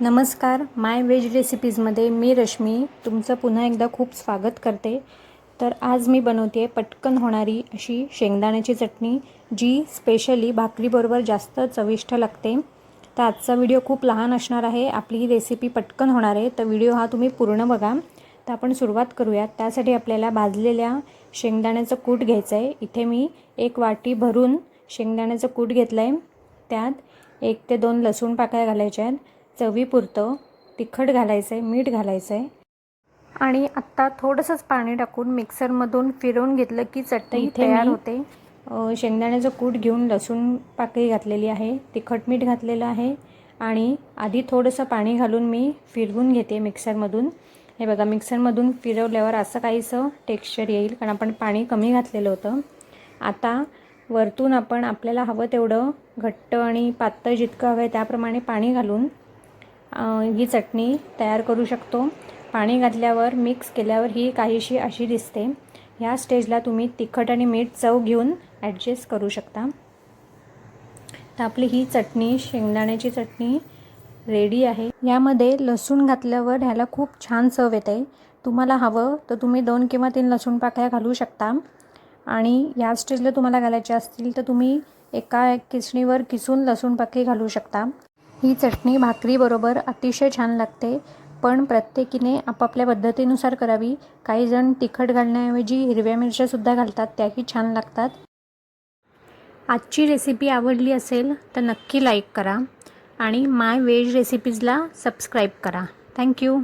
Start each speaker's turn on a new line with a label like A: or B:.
A: नमस्कार माय व्हेज रेसिपीजमध्ये मी रश्मी तुमचं पुन्हा एकदा खूप स्वागत करते. तर आज मी बनवते पटकन होणारी अशी शेंगदाण्याची चटणी जी स्पेशली भाकरीबरोबर जास्त चविष्ट लागते. तर आजचा व्हिडिओ खूप लहान असणार आहे आपली ही रेसिपी पटकन होणार आहे. तर व्हिडिओ हा तुम्ही पूर्ण बघा. तर आपण सुरुवात करूयात. त्यासाठी आपल्याला भाजलेल्या शेंगदाण्याचं कूट घ्यायचं आहे इथे मी एक वाटी भरून शेंगदाण्याचं कूट घेतलं आहे त्यात एक ते दोन लसूण पाकळ्या घालायच्या आहेत. चवीपुरतं तिखट घालायचं आहे मीठ घालायचं आहे आणि आत्ता थोडंसंच पाणी टाकून मिक्सरमधून फिरवून घेतलं की चटणी तयार होते. शेंगदाण्याचं कूट घेऊन लसूण पाकळी घातलेली आहे तिखट मीठ घातलेलं आहे आणि आधी थोडंसं पाणी घालून मी फिरवून घेते मिक्सरमधून. हे बघा मिक्सरमधून फिरवल्यावर असं काहीसं टेक्स्चर येईल कारण आपण पाणी कमी घातलेलं होतं. आता वरतून आपण आपल्याला हवं तेवढं घट्ट आणि पातळ जितकं हवं आहे त्याप्रमाणे पाणी घालून ही चटणी तयार करू शकतो. पाणी घातल्यावर मिक्स केल्यावर ही काहीशी अशी दिसते. ह्या स्टेजला तुम्ही तिखट आणि मीठ चव घेऊन ॲडजस्ट करू शकता. तर आपली ही चटणी शेंगदाण्याची चटणी रेडी आहे. यामध्ये लसूण घातल्यावर ह्याला खूप छान चव येते. तुम्हाला हवं तर तुम्ही दोन किंवा तीन लसूण पाकळ्या घालू शकता. आणि या स्टेजला तुम्हाला घालायचे असतील तर तुम्ही एका किसणीवर किसून लसूण पाकळी घालू शकता. ही चटणी भाकरीबरोबर अतिशय छान लागते पण प्रत्येकीने आपापल्या पद्धतीनुसार करावी. काही जण तिखट घालण्याऐवजी हिरव्या मिरच्यासुद्धा घालतात त्याही छान लागतात. आजची रेसिपी आवडली असेल तर नक्की लाईक करा आणि माय वेज रेसिपीजला सबस्क्राईब करा. Thank you